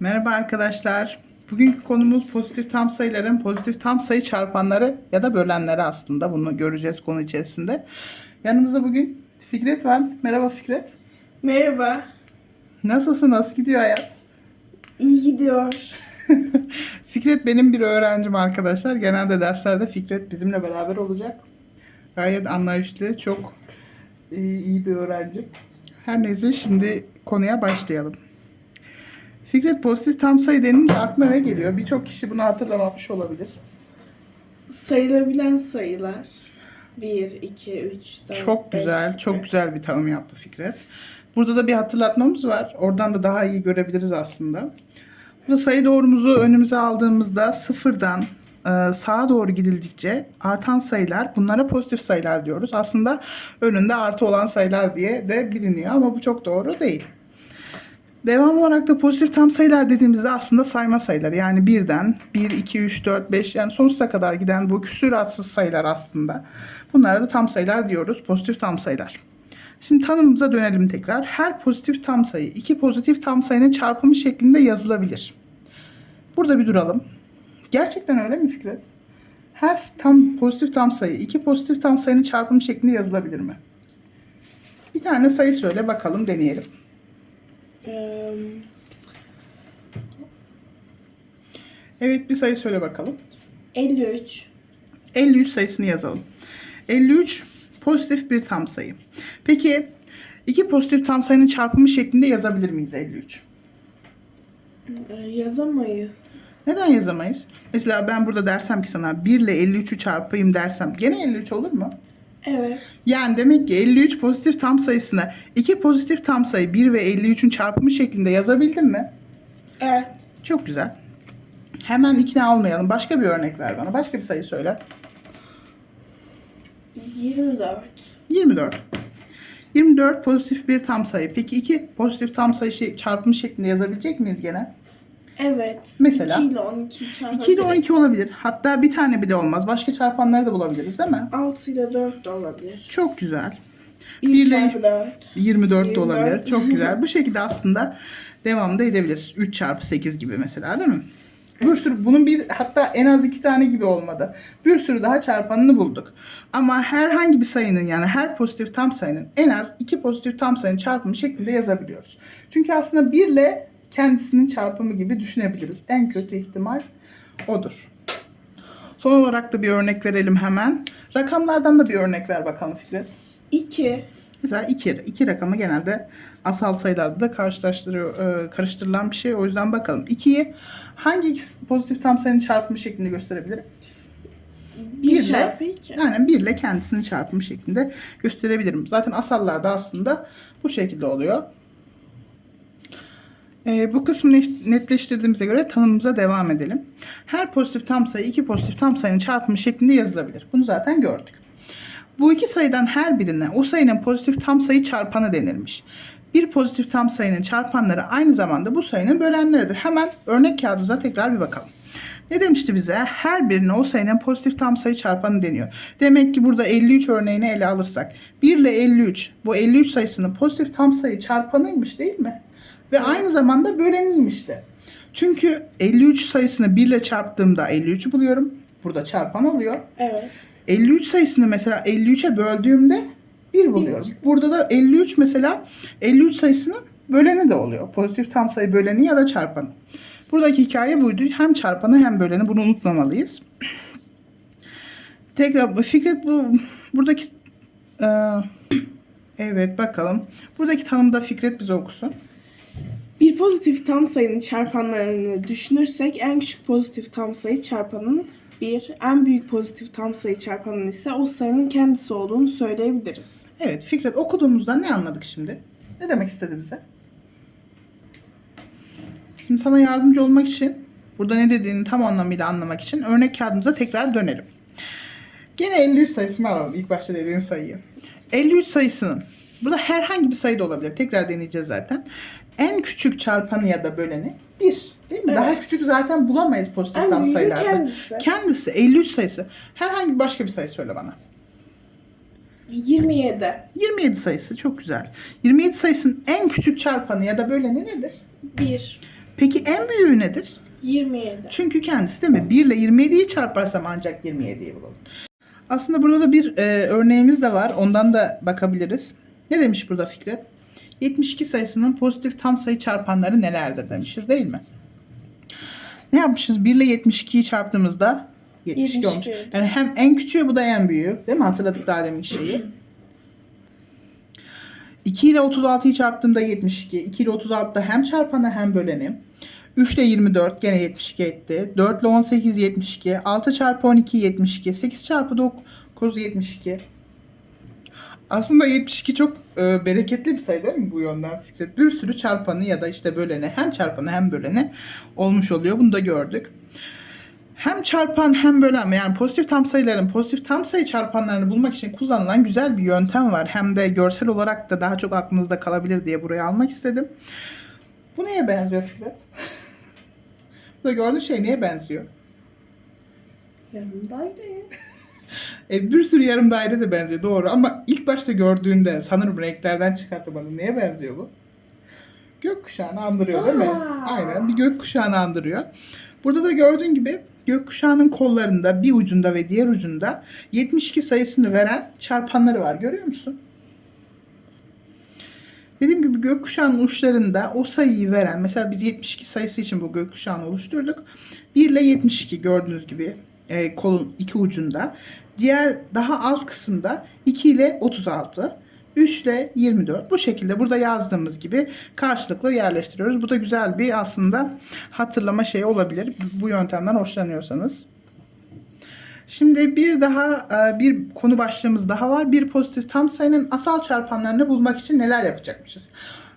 Merhaba arkadaşlar. Bugünkü konumuz pozitif tam sayıların pozitif tam sayı çarpanları ya da bölenleri aslında. Bunu göreceğiz konu içerisinde. Yanımızda bugün Fikret var. Merhaba Fikret. Merhaba. Nasılsın? Nasıl gidiyor hayat? İyi gidiyor. Fikret benim bir öğrencim arkadaşlar. Genelde derslerde Fikret bizimle beraber olacak. Gayet anlayışlı, çok iyi, iyi bir öğrenci. Her neyse şimdi konuya başlayalım. Fikret pozitif tam sayı denince aklına ne geliyor? Birçok kişi bunu hatırlamamış olabilir. Sayılabilen sayılar. 1, 2, 3, 4, Çok güzel, çok güzel bir tanım yaptı Fikret. Burada da bir hatırlatmamız var. Oradan da daha iyi görebiliriz aslında. Burada sayı doğrumuzu önümüze aldığımızda sıfırdan e, sağa doğru gidildikçe artan sayılar bunlara pozitif sayılar diyoruz. Aslında önünde artı olan sayılar diye de biliniyor ama bu çok doğru değil. Devam olarak da pozitif tam sayılar dediğimizde aslında sayma sayıları. Yani birden 1, 2, 3, 4, 5 yani sonsuza kadar giden bu küsüratsız sayılar aslında. Bunlara da tam sayılar diyoruz. Pozitif tam sayılar. Şimdi tanımımıza dönelim tekrar. Her pozitif tam sayı iki pozitif tam sayının çarpımı şeklinde yazılabilir. Burada bir duralım. Gerçekten öyle mi Fikret? Her tam pozitif tam sayı iki pozitif tam sayının çarpımı şeklinde yazılabilir mi? Bir tane sayı söyle bakalım deneyelim. Evet bir sayı söyle bakalım. 53. 53 sayısını yazalım. 53 pozitif bir tam sayı. Peki iki pozitif tam sayının çarpımı şeklinde yazabilir miyiz 53? Ee, yazamayız. Neden yazamayız? Mesela ben burada dersem ki sana 1 ile 53'ü çarpayım dersem gene 53 olur mu? Evet. Yani demek ki 53 pozitif tam sayısına iki pozitif tam sayı 1 ve 53'ün çarpımı şeklinde yazabildin mi? Evet. Çok güzel. Hemen ikna olmayalım. Başka bir örnek ver bana. Başka bir sayı söyle. 24. 24. 24 pozitif bir tam sayı. Peki iki pozitif tam sayı şey, çarpımı şeklinde yazabilecek miyiz gene? Evet. Mesela? 2 ile 12 çarpabiliriz. 2 ile 12 olabilir. Hatta bir tane bile olmaz. Başka çarpanları da bulabiliriz değil mi? 6 ile 4 de olabilir. Çok güzel. 1 Bir ile- çarpı 4. 24 de 24. olabilir. Çok güzel. Bu şekilde aslında devam da edebiliriz. 3 çarpı 8 gibi mesela değil mi? Bir sürü bunun bir hatta en az iki tane gibi olmadı. Bir sürü daha çarpanını bulduk. Ama herhangi bir sayının yani her pozitif tam sayının en az iki pozitif tam sayının çarpımı şeklinde yazabiliyoruz. Çünkü aslında 1 ile kendisinin çarpımı gibi düşünebiliriz. En kötü ihtimal odur. Son olarak da bir örnek verelim hemen. Rakamlardan da bir örnek ver bakalım Fikret. 2. Mesela iki, iki rakamı genelde asal sayılarda da karşılaştırıyor, e, karıştırılan bir şey. O yüzden bakalım. 2'yi hangi pozitif tam sayının çarpımı şeklinde gösterebilirim? 1 Bir ile- çarpı 2. Yani 1 ile kendisinin çarpımı şeklinde gösterebilirim. Zaten asallarda aslında bu şekilde oluyor. Ee, bu kısmı net- netleştirdiğimize göre tanımımıza devam edelim. Her pozitif tam sayı iki pozitif tam sayının çarpımı şeklinde yazılabilir. Bunu zaten gördük. Bu iki sayıdan her birine o sayının pozitif tam sayı çarpanı denilmiş. Bir pozitif tam sayının çarpanları aynı zamanda bu sayının bölenleridir. Hemen örnek kağıdımıza tekrar bir bakalım. Ne demişti bize? Her birine o sayının pozitif tam sayı çarpanı deniyor. Demek ki burada 53 örneğini ele alırsak 1 ile 53 bu 53 sayısının pozitif tam sayı çarpanıymış değil mi? Ve aynı zamanda böleniymiş de. Çünkü 53 sayısını 1 ile çarptığımda 53'ü buluyorum. Burada çarpan oluyor. Evet. 53 sayısını mesela 53'e böldüğümde 1 buluyorum. Burada da 53 mesela 53 sayısının böleni de oluyor. Pozitif tam sayı böleni ya da çarpanı. Buradaki hikaye buydu. Hem çarpanı hem böleni bunu unutmamalıyız. Tekrar Fikret bu buradaki e, evet bakalım. Buradaki tanımda Fikret bize okusun. Bir pozitif tam sayının çarpanlarını düşünürsek en küçük pozitif tam sayı çarpanın 1, en büyük pozitif tam sayı çarpanın ise o sayının kendisi olduğunu söyleyebiliriz. Evet Fikret okuduğumuzda ne anladık şimdi? Ne demek istedi bize? Şimdi sana yardımcı olmak için burada ne dediğini tam anlamıyla anlamak için örnek kağıdımıza tekrar dönelim. Gene 53 sayısını alalım ilk başta dediğin sayıyı. 53 sayısının burada herhangi bir sayı da olabilir. Tekrar deneyeceğiz zaten. En küçük çarpanı ya da böleni 1. Değil mi? Daha Evet. küçük zaten bulamayız pozitif En tam sayılarda. kendisi. Kendisi 53 sayısı. Herhangi başka bir sayı söyle bana. 27, 27 sayısı çok güzel. 27 sayısının en küçük çarpanı ya da böleni nedir? 1, Peki en büyüğü nedir? 27. Çünkü kendisi değil mi? 1 ile 27'yi çarparsam ancak 27'yi bulalım. Aslında burada da bir e, örneğimiz de var. Ondan da bakabiliriz. Ne demiş burada Fikret? 72 sayısının pozitif tam sayı çarpanları nelerdir demişiz değil mi? Ne yapmışız? 1 ile 72'yi çarptığımızda 72 olmuş. 72. Yani hem en küçüğü bu da en büyüğü. Değil mi? Hatırladık daha demin şeyi. 2 ile 36'yı çarptığımda 72. 2 ile 36'da hem çarpanı hem böleni. 3 ile 24 gene 72 etti. 4 ile 18 72. 6 çarpı 12 72. 8 çarpı 9 72. Aslında 72 çok e, bereketli bir sayı değil mi bu yönden Fikret? Bir sürü çarpanı ya da işte böleni hem çarpanı hem böleni olmuş oluyor. Bunu da gördük. Hem çarpan hem bölen yani pozitif tam sayıların pozitif tam sayı çarpanlarını bulmak için kullanılan güzel bir yöntem var. Hem de görsel olarak da daha çok aklınızda kalabilir diye buraya almak istedim. Bu neye benziyor Fikret? Bu da gördüğün şey neye benziyor? Yanımdaydı. E, bir sürü yarım daire de benziyor doğru ama ilk başta gördüğünde sanırım renklerden çıkarttı bana. Neye benziyor bu? Gökkuşağını andırıyor değil mi? Aa. Aynen bir gökkuşağını andırıyor. Burada da gördüğün gibi gökkuşağının kollarında bir ucunda ve diğer ucunda 72 sayısını veren çarpanları var. Görüyor musun? Dediğim gibi gökkuşağının uçlarında o sayıyı veren mesela biz 72 sayısı için bu gökkuşağını oluşturduk. 1 ile 72 gördüğünüz gibi e, kolun iki ucunda. Diğer daha alt kısımda 2 ile 36. 3 ile 24. Bu şekilde burada yazdığımız gibi karşılıklı yerleştiriyoruz. Bu da güzel bir aslında hatırlama şeyi olabilir. Bu yöntemden hoşlanıyorsanız. Şimdi bir daha e, bir konu başlığımız daha var. Bir pozitif tam sayının asal çarpanlarını bulmak için neler yapacakmışız?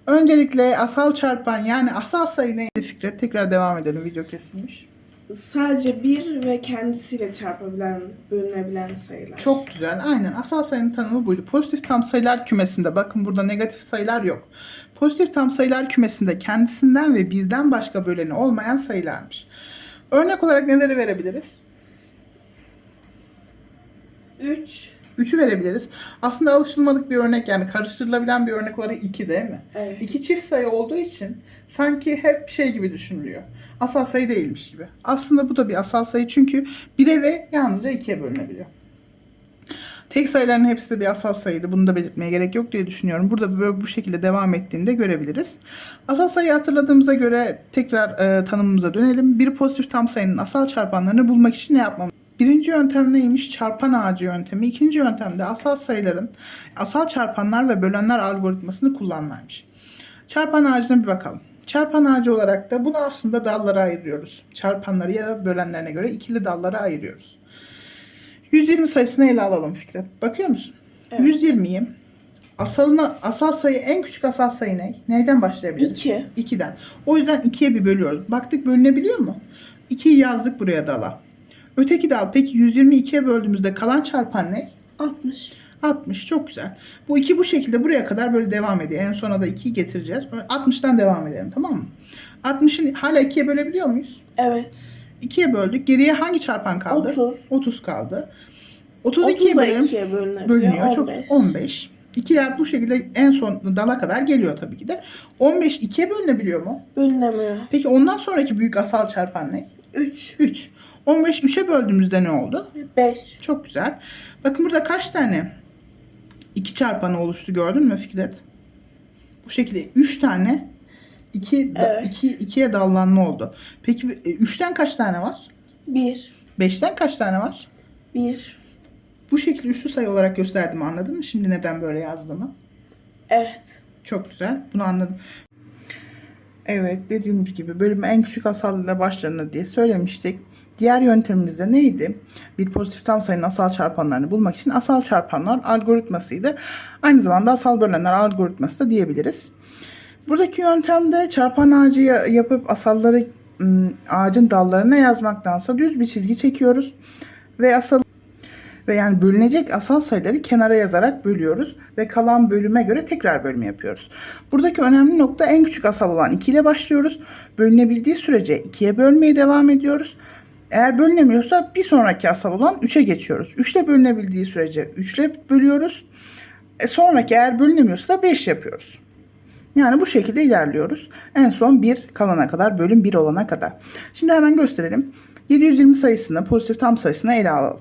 Öncelikle asal çarpan yani asal sayı neydi Fikret? Tekrar devam edelim. Video kesilmiş. Sadece bir ve kendisiyle çarpabilen, bölünebilen sayılar. Çok güzel. Aynen. Asal sayının tanımı buydu. Pozitif tam sayılar kümesinde. Bakın burada negatif sayılar yok. Pozitif tam sayılar kümesinde kendisinden ve birden başka böleni olmayan sayılarmış. Örnek olarak neleri verebiliriz? 3. 3'ü verebiliriz. Aslında alışılmadık bir örnek yani karıştırılabilen bir örnek olarak 2 değil mi? Evet. İki çift sayı olduğu için sanki hep şey gibi düşünülüyor. Asal sayı değilmiş gibi. Aslında bu da bir asal sayı çünkü 1'e ve yalnızca 2'ye bölünebiliyor. Tek sayıların hepsi de bir asal sayıydı. Bunu da belirtmeye gerek yok diye düşünüyorum. Burada böyle bu şekilde devam ettiğinde görebiliriz. Asal sayıyı hatırladığımıza göre tekrar e, tanımımıza dönelim. Bir pozitif tam sayının asal çarpanlarını bulmak için ne yapmamız? Birinci yöntem neymiş? Çarpan ağacı yöntemi. İkinci yöntemde asal sayıların asal çarpanlar ve bölenler algoritmasını kullanmaymış. Çarpan ağacına bir bakalım. Çarpan ağacı olarak da bunu aslında dallara ayırıyoruz. Çarpanları ya da bölenlerine göre ikili dallara ayırıyoruz. 120 sayısını ele alalım Fikret. Bakıyor musun? Evet. 120'yi asalına, asal sayı en küçük asal sayı ne? Neyden başlayabiliriz? 2. 2'den. O yüzden 2'ye bir bölüyoruz. Baktık bölünebiliyor mu? 2'yi yazdık buraya dala. Öteki dal peki 120'yi 2'ye böldüğümüzde kalan çarpan ne? 60. 60 çok güzel. Bu iki bu şekilde buraya kadar böyle devam ediyor. En sona da 2'yi getireceğiz. 60'tan devam edelim tamam mı? 60'ın hala 2'ye bölebiliyor muyuz? Evet. 2'ye böldük. Geriye hangi çarpan kaldı? 30. 30 kaldı. 30 32'ye da bölelim. 2'ye bölünebiliyor. Bölünüyor. Çok 15. 15. İkiler bu şekilde en son dala kadar geliyor tabii ki de. 15 2'ye bölünebiliyor mu? Bölünemiyor. Peki ondan sonraki büyük asal çarpan ne? 3. 3. 15 3'e böldüğümüzde ne oldu? 5. Çok güzel. Bakın burada kaç tane iki çarpanı oluştu gördün mü Fikret? Bu şekilde 3 tane 2 Evet. 2 ikiye dallanma oldu. Peki 3'ten kaç tane var? 1. 5'ten kaç tane var? 1. Bu şekilde üslü sayı olarak gösterdim anladın mı? Şimdi neden böyle yazdığımı? Evet. Çok güzel. Bunu anladım. Evet dediğim gibi bölüm en küçük asal ile başlanır diye söylemiştik. Diğer yöntemimiz de neydi? Bir pozitif tam sayının asal çarpanlarını bulmak için asal çarpanlar algoritmasıydı. Aynı zamanda asal bölenler algoritması da diyebiliriz. Buradaki yöntemde çarpan ağacı ya- yapıp asalları ım, ağacın dallarına yazmaktansa düz bir çizgi çekiyoruz ve asal ve yani bölünecek asal sayıları kenara yazarak bölüyoruz ve kalan bölüme göre tekrar bölüm yapıyoruz. Buradaki önemli nokta en küçük asal olan 2 ile başlıyoruz. Bölünebildiği sürece 2'ye bölmeye devam ediyoruz. Eğer bölünemiyorsa bir sonraki asal olan 3'e geçiyoruz. 3 ile bölünebildiği sürece 3 ile bölüyoruz. E sonraki eğer bölünemiyorsa da 5 yapıyoruz. Yani bu şekilde ilerliyoruz. En son 1 kalana kadar, bölüm 1 olana kadar. Şimdi hemen gösterelim. 720 sayısını, pozitif tam sayısını ele alalım.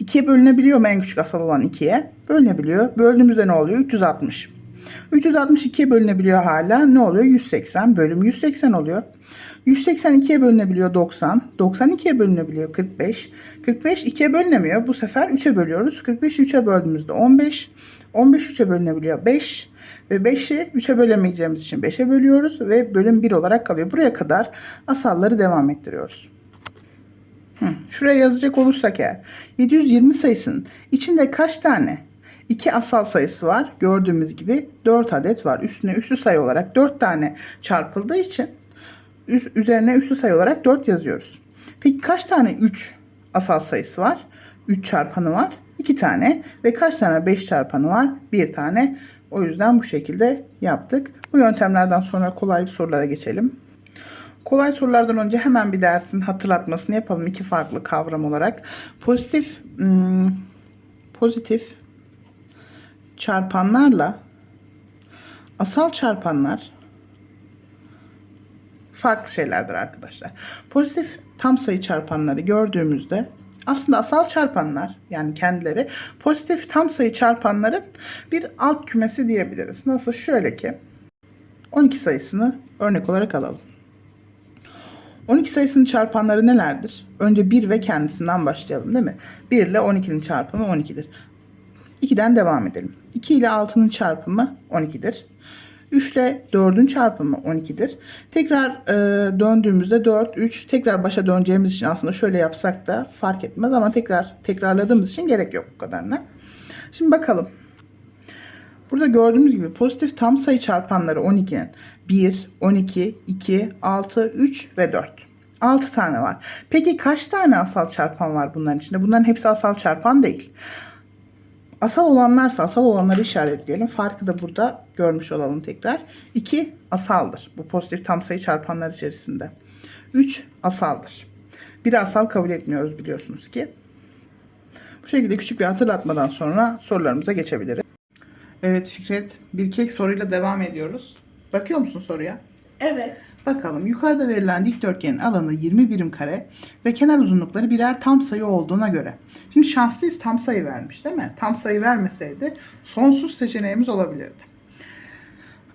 2'ye bölünebiliyor mu en küçük asal olan 2'ye? Bölünebiliyor. Böldüğümüzde ne oluyor? 360. 362'ye bölünebiliyor hala. Ne oluyor? 180. Bölüm 180 oluyor. 182'ye bölünebiliyor 90. 92'ye bölünebiliyor 45. 45 2'ye bölünemiyor. Bu sefer 3'e bölüyoruz. 45'i 3'e böldüğümüzde 15. 15 3'e bölünebiliyor 5. Ve 5'i 3'e bölemeyeceğimiz için 5'e bölüyoruz. Ve bölüm 1 olarak kalıyor. Buraya kadar asalları devam ettiriyoruz. Hı, Şuraya yazacak olursak eğer 720 sayısının içinde kaç tane iki asal sayısı var? Gördüğümüz gibi 4 adet var. Üstüne üslü sayı olarak 4 tane çarpıldığı için üz- üzerine üslü sayı olarak 4 yazıyoruz. Peki kaç tane 3 asal sayısı var? 3 çarpanı var. 2 tane ve kaç tane 5 çarpanı var? 1 tane. O yüzden bu şekilde yaptık. Bu yöntemlerden sonra kolay sorulara geçelim. Kolay sorulardan önce hemen bir dersin hatırlatmasını yapalım iki farklı kavram olarak. Pozitif hmm, pozitif çarpanlarla asal çarpanlar farklı şeylerdir arkadaşlar. Pozitif tam sayı çarpanları gördüğümüzde aslında asal çarpanlar yani kendileri pozitif tam sayı çarpanların bir alt kümesi diyebiliriz. Nasıl? Şöyle ki 12 sayısını örnek olarak alalım. 12 sayısının çarpanları nelerdir? Önce 1 ve kendisinden başlayalım değil mi? 1 ile 12'nin çarpımı 12'dir. 2'den devam edelim. 2 ile 6'nın çarpımı 12'dir. 3 ile 4'ün çarpımı 12'dir. Tekrar e, döndüğümüzde 4, 3 tekrar başa döneceğimiz için aslında şöyle yapsak da fark etmez ama tekrar tekrarladığımız için gerek yok bu kadarına. Şimdi bakalım. Burada gördüğümüz gibi pozitif tam sayı çarpanları 12'nin 1, 12, 2, 6, 3 ve 4. 6 tane var. Peki kaç tane asal çarpan var bunların içinde? Bunların hepsi asal çarpan değil. Asal olanlarsa asal olanları işaretleyelim. Farkı da burada görmüş olalım tekrar. 2 asaldır. Bu pozitif tam sayı çarpanlar içerisinde. 3 asaldır. Bir asal kabul etmiyoruz biliyorsunuz ki. Bu şekilde küçük bir hatırlatmadan sonra sorularımıza geçebiliriz. Evet Fikret, bir kek soruyla devam ediyoruz. Bakıyor musun soruya? Evet. Bakalım yukarıda verilen dikdörtgenin alanı 20 birim kare ve kenar uzunlukları birer tam sayı olduğuna göre. Şimdi şanslıyız tam sayı vermiş değil mi? Tam sayı vermeseydi sonsuz seçeneğimiz olabilirdi.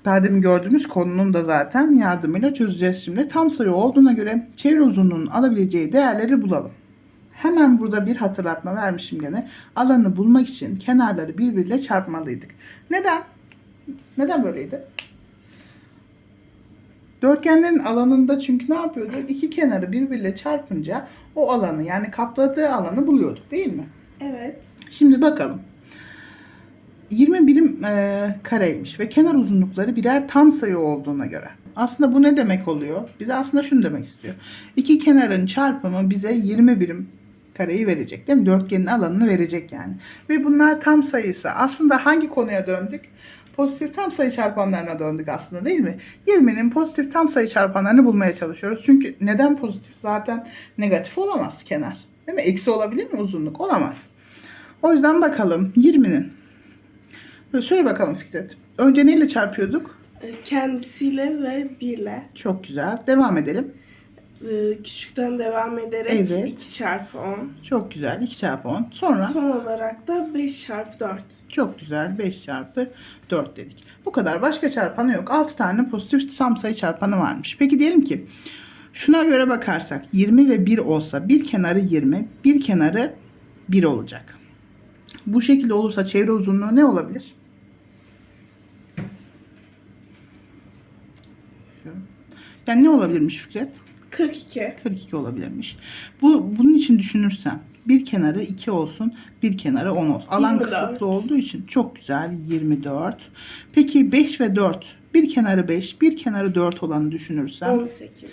Daha demin gördüğümüz konunun da zaten yardımıyla çözeceğiz şimdi. Tam sayı olduğuna göre çevre uzunluğunun alabileceği değerleri bulalım. Hemen burada bir hatırlatma vermişim gene. Alanı bulmak için kenarları birbiriyle çarpmalıydık. Neden? Neden böyleydi? Dörtgenlerin alanında çünkü ne yapıyorduk? İki kenarı birbiriyle çarpınca o alanı yani kapladığı alanı buluyorduk değil mi? Evet. Şimdi bakalım. 20 birim e, kareymiş ve kenar uzunlukları birer tam sayı olduğuna göre. Aslında bu ne demek oluyor? Bize aslında şunu demek istiyor. İki kenarın çarpımı bize 20 birim kareyi verecek değil mi? Dörtgenin alanını verecek yani. Ve bunlar tam sayısı. Aslında hangi konuya döndük? Pozitif tam sayı çarpanlarına döndük aslında değil mi? 20'nin pozitif tam sayı çarpanlarını bulmaya çalışıyoruz. Çünkü neden pozitif? Zaten negatif olamaz kenar. Değil mi? Eksi olabilir mi uzunluk? Olamaz. O yüzden bakalım 20'nin. Böyle söyle bakalım Fikret. Önce neyle çarpıyorduk? Kendisiyle ve birle. Çok güzel. Devam edelim. Ee, Küçükten devam ederek Evet. 2 çarpı 10. Çok güzel. 2 çarpı 10. Sonra Son olarak da 5 çarpı 4. çok güzel. 5 çarpı 4 dedik. Bu kadar. Başka çarpanı yok. 6 tane pozitif tam sayı çarpanı varmış. Peki diyelim ki şuna göre bakarsak 20 ve 1 olsa bir kenarı 20, bir kenarı 1 olacak. Bu şekilde olursa çevre uzunluğu ne olabilir? Yani ne olabilirmiş Fikret? 42. 42 olabilirmiş. Bu bunun için düşünürsem bir kenarı 2 olsun, bir kenarı 10 olsun. Alan 24. kısıtlı olduğu için çok güzel 24. Peki 5 ve 4. Bir kenarı 5, bir kenarı 4 olanı düşünürsem 18.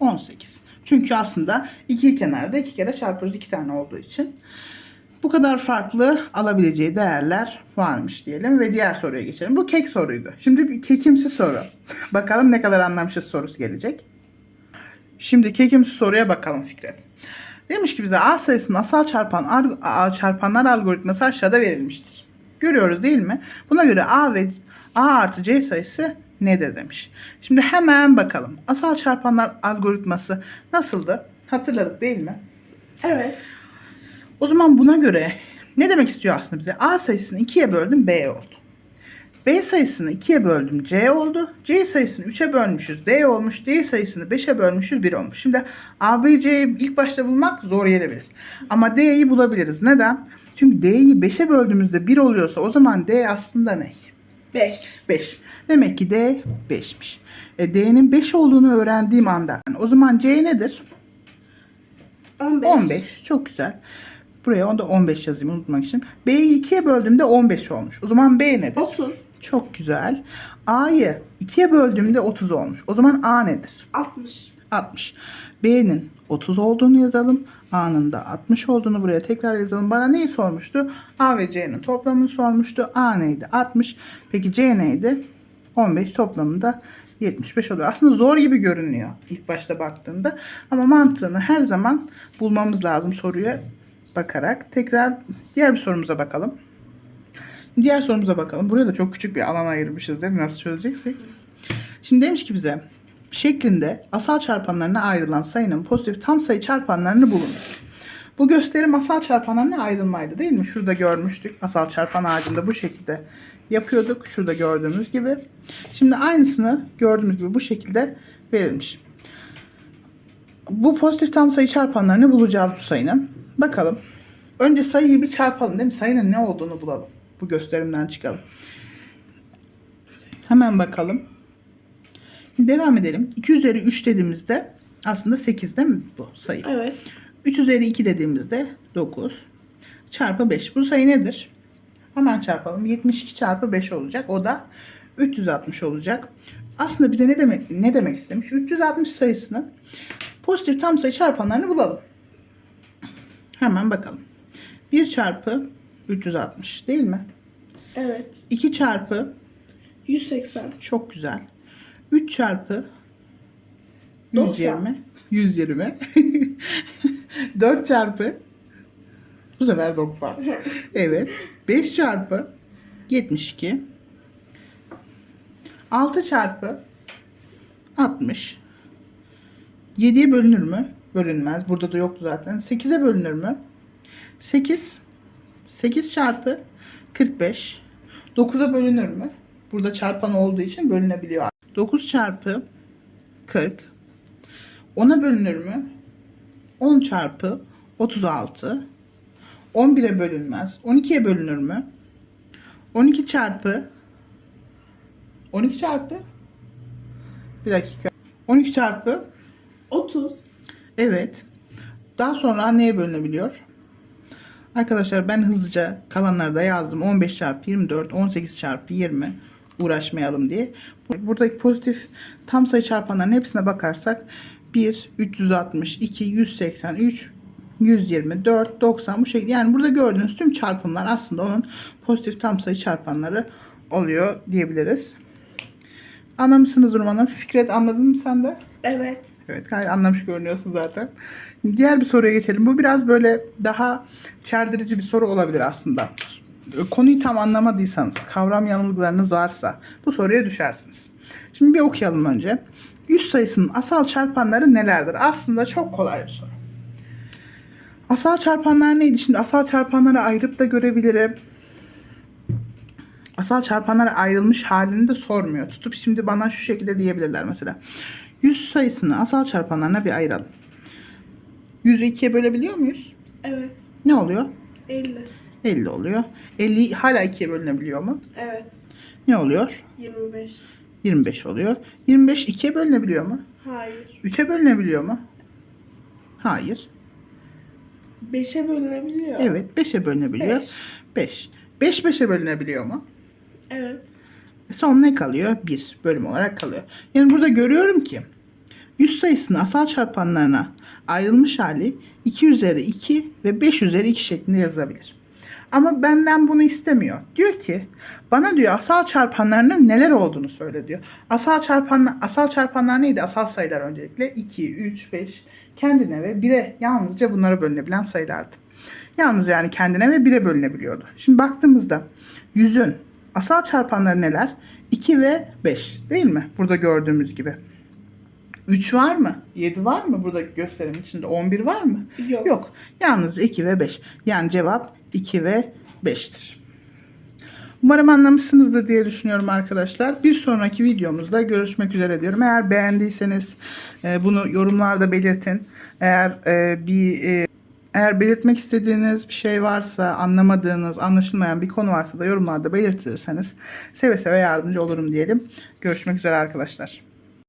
18. Çünkü aslında iki kenarda iki kere çarpıyoruz iki tane olduğu için. Bu kadar farklı alabileceği değerler varmış diyelim ve diğer soruya geçelim. Bu kek soruydu. Şimdi bir kekimsi soru. Bakalım ne kadar anlamışız sorusu gelecek. Şimdi kekimsi soruya bakalım Fikret. Demiş ki bize A sayısının asal çarpan A çarpanlar algoritması aşağıda verilmiştir. Görüyoruz değil mi? Buna göre A ve A artı C sayısı nedir demiş. Şimdi hemen bakalım. Asal çarpanlar algoritması nasıldı? Hatırladık değil mi? Evet. O zaman buna göre ne demek istiyor aslında bize? A sayısını 2'ye böldüm B oldu. B sayısını 2'ye böldüm C oldu. C sayısını 3'e bölmüşüz D olmuş. D sayısını 5'e bölmüşüz 1 olmuş. Şimdi A, B, C'yi ilk başta bulmak zor gelebilir. Ama D'yi bulabiliriz. Neden? Çünkü D'yi 5'e böldüğümüzde 1 oluyorsa o zaman D aslında ne? 5. 5. Demek ki D 5'miş. E, D'nin 5 olduğunu öğrendiğim anda o zaman C nedir? 15. 15. Çok güzel. Buraya onda 15 yazayım unutmak için. B'yi 2'ye böldüğümde 15 olmuş. O zaman B nedir? 30. Çok güzel. A'yı 2'ye böldüğümde 30 olmuş. O zaman A nedir? 60. 60. B'nin 30 olduğunu yazalım. A'nın da 60 olduğunu buraya tekrar yazalım. Bana neyi sormuştu? A ve C'nin toplamını sormuştu. A neydi? 60. Peki C neydi? 15 toplamında 75 oluyor. Aslında zor gibi görünüyor ilk başta baktığında. Ama mantığını her zaman bulmamız lazım soruya bakarak. Tekrar diğer bir sorumuza bakalım. Diğer sorumuza bakalım. Buraya da çok küçük bir alan ayırmışız değil mi? Nasıl çözeceksek. Şimdi demiş ki bize şeklinde asal çarpanlarına ayrılan sayının pozitif tam sayı çarpanlarını bulunuz. Bu gösterim asal çarpanlarına ayrılmaydı değil mi? Şurada görmüştük. Asal çarpan ağacında bu şekilde yapıyorduk. Şurada gördüğümüz gibi. Şimdi aynısını gördüğümüz gibi bu şekilde verilmiş. Bu pozitif tam sayı çarpanlarını bulacağız bu sayının. Bakalım. Önce sayıyı bir çarpalım değil mi? Sayının ne olduğunu bulalım. Bu gösterimden çıkalım. Hemen bakalım. Devam edelim. 2 üzeri 3 dediğimizde aslında 8 değil mi bu sayı? Evet. 3 üzeri 2 dediğimizde 9 çarpı 5. Bu sayı nedir? Hemen çarpalım. 72 çarpı 5 olacak. O da 360 olacak. Aslında bize ne demek ne demek istemiş? 360 sayısını pozitif tam sayı çarpanlarını bulalım. Hemen bakalım. 1 çarpı 360 değil mi? Evet. 2 çarpı 180. çok güzel. 3 çarpı 90. 120. 120. 4 çarpı bu sefer 90. Evet. 5 çarpı 72. 6 çarpı 60. 7'ye bölünür mü? Bölünmez. Burada da yoktu zaten. 8'e bölünür mü? 8. 8 çarpı 45. 9'a bölünür mü? Burada çarpan olduğu için bölünebiliyor. 9 çarpı 40. 10'a bölünür mü? 10 çarpı 36. 11'e bölünmez. 12'ye bölünür mü? 12 çarpı 12 çarpı bir dakika. 12 çarpı 30. evet. Daha sonra neye bölünebiliyor? Arkadaşlar ben hızlıca kalanları da yazdım. 15 çarpı 24, 18 çarpı 20 uğraşmayalım diye. Buradaki pozitif tam sayı çarpanların hepsine bakarsak 1, 362, 183, 124, 90 bu şekilde. Yani burada gördüğünüz tüm çarpımlar aslında onun pozitif tam sayı çarpanları oluyor diyebiliriz. Anlamışsınız umarım. Fikret anladın mı sen de? Evet. Evet gayet anlamış görünüyorsun zaten. Diğer bir soruya geçelim. Bu biraz böyle daha çeldirici bir soru olabilir aslında. Konuyu tam anlamadıysanız, kavram yanılgılarınız varsa bu soruya düşersiniz. Şimdi bir okuyalım önce. 100 sayısının asal çarpanları nelerdir? Aslında çok kolay bir soru. Asal çarpanlar neydi? Şimdi asal çarpanları ayırıp da görebilirim. Asal çarpanlara ayrılmış halini de sormuyor. Tutup şimdi bana şu şekilde diyebilirler mesela. 100 sayısını asal çarpanlarına bir ayıralım. 100'ü 2'ye bölebiliyor muyuz? Evet. Ne oluyor? 50. 50 oluyor. 50 hala 2'ye bölünebiliyor mu? Evet. Ne oluyor? 25. 25 oluyor. 25 2'ye bölünebiliyor mu? Hayır. 3'e bölünebiliyor mu? Hayır. 5'e bölünebiliyor. Evet 5'e bölünebiliyor. 5. 5 5'e bölünebiliyor mu? Evet. E Son ne kalıyor? 1 bölüm olarak kalıyor. Yani burada görüyorum ki 100 sayısının asal çarpanlarına ayrılmış hali 2 üzeri 2 ve 5 üzeri 2 şeklinde yazılabilir. Ama benden bunu istemiyor. Diyor ki bana diyor asal çarpanlarının neler olduğunu söyle diyor. Asal çarpanlar, asal çarpanlar neydi? Asal sayılar öncelikle 2, 3, 5 kendine ve 1'e yalnızca bunlara bölünebilen sayılardı. Yalnız yani kendine ve 1'e bölünebiliyordu. Şimdi baktığımızda 100'ün asal çarpanları neler? 2 ve 5 değil mi? Burada gördüğümüz gibi. 3 var mı? 7 var mı burada gösterimin içinde? 11 var mı? Yok. Yok. Yalnızca 2 ve 5. Yani cevap 2 ve 5'tir. Umarım anlamışsınızdır diye düşünüyorum arkadaşlar. Bir sonraki videomuzda görüşmek üzere diyorum. Eğer beğendiyseniz e, bunu yorumlarda belirtin. Eğer e, bir e, eğer belirtmek istediğiniz bir şey varsa, anlamadığınız, anlaşılmayan bir konu varsa da yorumlarda belirtirseniz seve seve yardımcı olurum diyelim. Görüşmek üzere arkadaşlar.